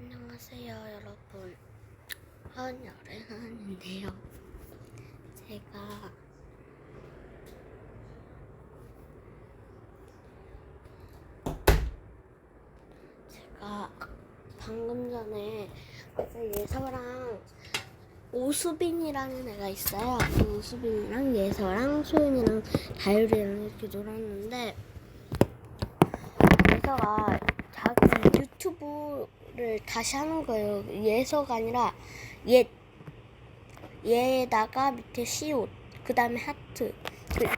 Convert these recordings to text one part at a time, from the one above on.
안녕하세요, 여러분. 헌혈을 하는데요. 제가 제가 방금 전에 그 예서랑 오수빈이라는 애가 있어요. 그 오수빈이랑 예서랑 소윤이랑 다율이랑 이렇게 놀았는데 예서가 유튜브를 다시 하는 거예요. 예서가 아니라 옛 얘에다가 밑에 시옷 그 다음에 하트 그옛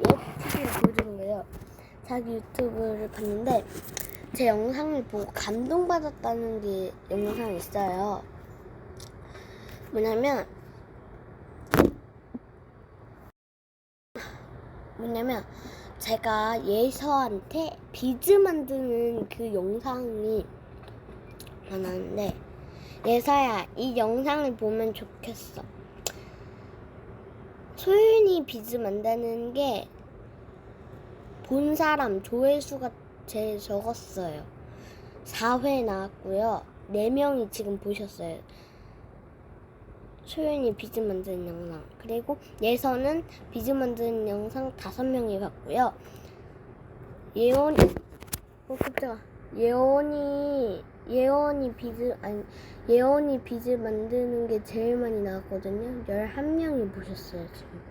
TV를 보여주는 거예요. 자기 유튜브를 봤는데 제 영상을 보고 감동받았다는 게 영상이 있어요. 뭐냐면 뭐냐면 제가 예서한테 비즈 만드는 그 영상이 많았는데 예서야 이 영상을 보면 좋겠어. 소윤이 비즈 만드는 게 본 사람 조회수가 제일 적었어요. 4회 나왔고요. 4명이 지금 보셨어요. 소윤이 비즈 만드는 영상. 그리고 예서는 비즈 만드는 영상 5명이 봤고요. 예원이, 어, 깜짝아. 예원이, 예원이 비즈, 아니, 예원이 비즈 만드는 게 제일 많이 나왔거든요. 11명이 보셨어요, 지금.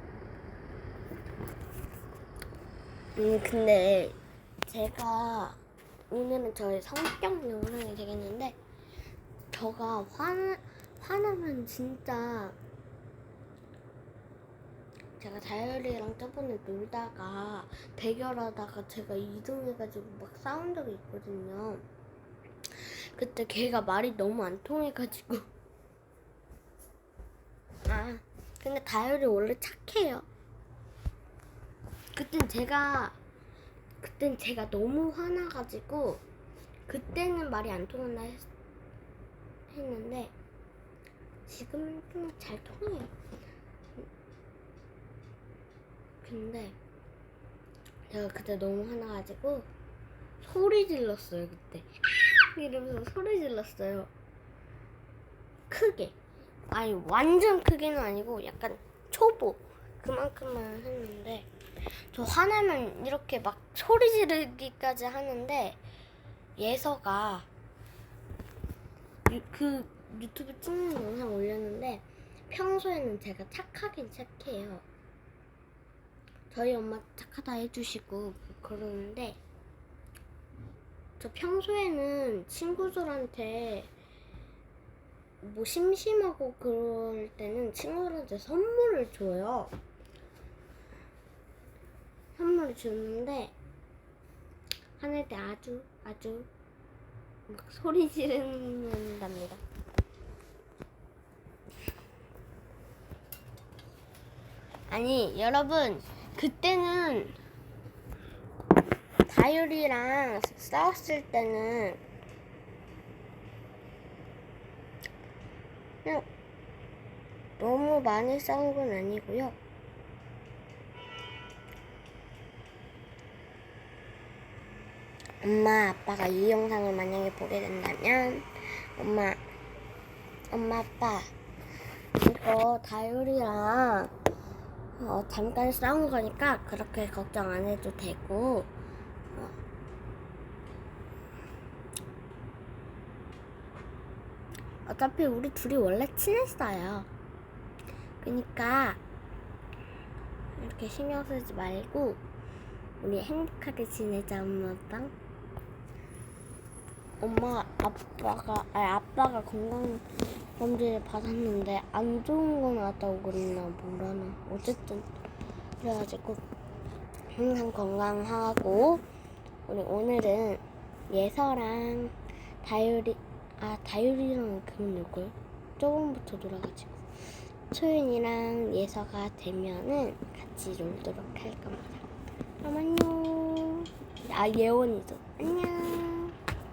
음, 근데 제가 오늘은 저의 성격 영상이 되겠는데 저가 화나, 화나면 진짜 제가 다이어리랑 저번에 놀다가 대결하다가 제가 이동해가지고 막 싸운 적이 있거든요. 그때 걔가 말이 너무 안 통해가지고 아 근데 다이어리 원래 착해요. 그땐 제가 그땐 제가 너무 화나가지고 그때는 말이 안 통한다 했, 했는데 지금은 좀 잘 통해요. 근데 제가 그때 너무 화나가지고 소리 질렀어요 그때 이러면서 소리 질렀어요. 크게 아니 완전 크게는 아니고 약간 초보 그만큼만 했는데 저 화나면 이렇게 막 소리 지르기까지 하는데 예서가 유- 그 유튜브 찍는 영상 올렸는데 평소에는 제가 착하긴 착해요. 저희 엄마 착하다 해주시고 그러는데 저 평소에는 친구들한테 뭐 심심하고 그럴 때는 친구들한테 선물을 줘요. 선물을 주는데 화낼 때 아주 아주 막 소리 지른답니다. 아니 여러분 그때는 다율이랑 싸웠을 때는 그냥 너무 많이 싸운 건 아니고요. 엄마 아빠가 이 영상을 만약에 보게 된다면 엄마 엄마 아빠 이거 다율이랑 어, 잠깐 싸운 거니까 그렇게 걱정 안 해도 되고 어차피 우리 둘이 원래 친했어요. 그니까 이렇게 신경 쓰지 말고 우리 행복하게 지내자 엄마 아빠. 엄마 아빠가 아니 아빠가 건강 검진을 받았는데 안 좋은 거 나왔다고 그랬나 뭐라나 어쨌든 그래가지고 항상 건강하고 우리 오늘은 예서랑 다율이 아 다율이랑 그만 놀걸 조금부터 놀아가지고 소윤이랑 예서가 되면은 같이 놀도록 할 겁니다. 그럼 안녕. 아 예원이도 안녕.